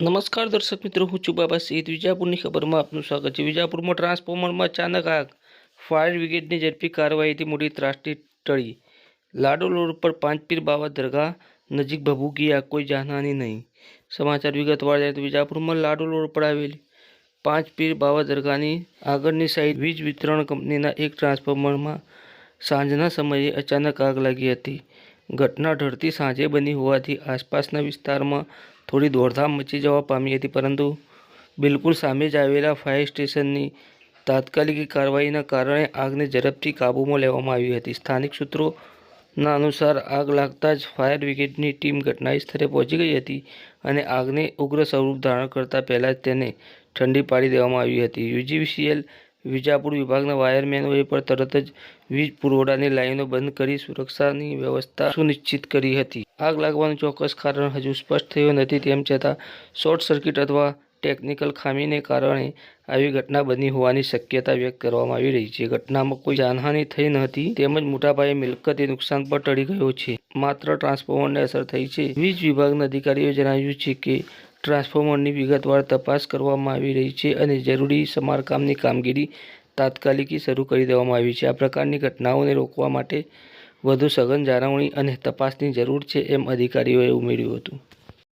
નમસ્કાર દર્શક મિત્રો, હું છું બાબા સહિત વિજાપુરની ખબરમાં આપનું સ્વાગત છે. વિજાપુરમાં ટ્રાન્સફોર્મરમાં અચાનક આગ. ફાયર બ્રિગેડની ઝડપી કાર્યવાહીથી મોટી ત્રાસટી ટળી. લાડો રોડ પર પાંચ પીર બાવા દરગાહ નજીક ભભૂકી આગ, કોઈ જાનહાની નહીં. સમાચાર વિગતવાર જાય તો વિજાપુરમાં લાડો રોડ પર આવેલી પાંચ પીર બાવા દરગાહની આગળની સાઈડ વીજ વિતરણ કંપનીના એક ટ્રાન્સફોર્મરમાં સાંજના સમયે અચાનક આગ લાગી હતી. ઘટના ઢળતી સાંજે બની હોવાથી આસપાસના વિસ્તારમાં થોડી દોડધામ મચી જવા પામી હતી, પરંતુ બિલકુલ સામે જ આવેલા ફાયર સ્ટેશનની તાત્કાલિક કાર્યવાહીના કારણે આગને ઝડપથી કાબૂમાં લેવામાં આવી હતી. સ્થાનિક સૂત્રોના અનુસાર, આગ લાગતા જ ફાયર બ્રિગેડની ટીમ ઘટના સ્થળે પહોંચી ગઈ હતી અને આગને ઉગ્ર સ્વરૂપ ધારણ કરતાં પહેલાં જ તેને ઠંડી પાડી દેવામાં આવી હતી. યુજીવીસીએલ વિજાપુર વિભાગના વાયરમેનોએ પણ તરત જ વીજ પુરવઠાની લાઇનો બંધ કરી સુરક્ષાની વ્યવસ્થા સુનિશ્ચિત કરી હતી. આગ લાગવાનું ચોક્કસ કારણ હજુ સ્પષ્ટ થયું નથી, તેમ છતાં શોર્ટ સર્કિટ અથવા ટેકનિકલ ખામીને કારણે આવી ઘટના બની હોવાની શક્યતા વ્યક્ત કરવામાં આવી રહી છે. ઘટનામાં કોઈ જાનહાનિ થઈ ન હતી તેમજ મોટાપાયે મિલકતી નુકસાન પણ ટળી ગયો છે. માત્ર ટ્રાન્સફોર્મરને અસર થઈ છે. વીજ વિભાગના અધિકારીઓએ જણાવ્યું છે કે ટ્રાન્સફોર્મરની વિગતવાર તપાસ કરવામાં આવી રહી છે અને જરૂરી સમારકામની કામગીરી તાત્કાલિકી શરૂ કરી દેવામાં આવી છે. આ પ્રકારની ઘટનાઓને રોકવા માટે વધુ સઘન જાળવણી અને તપાસની જરૂર છે એમ અધિકારીઓએ ઉમેર્યું હતું.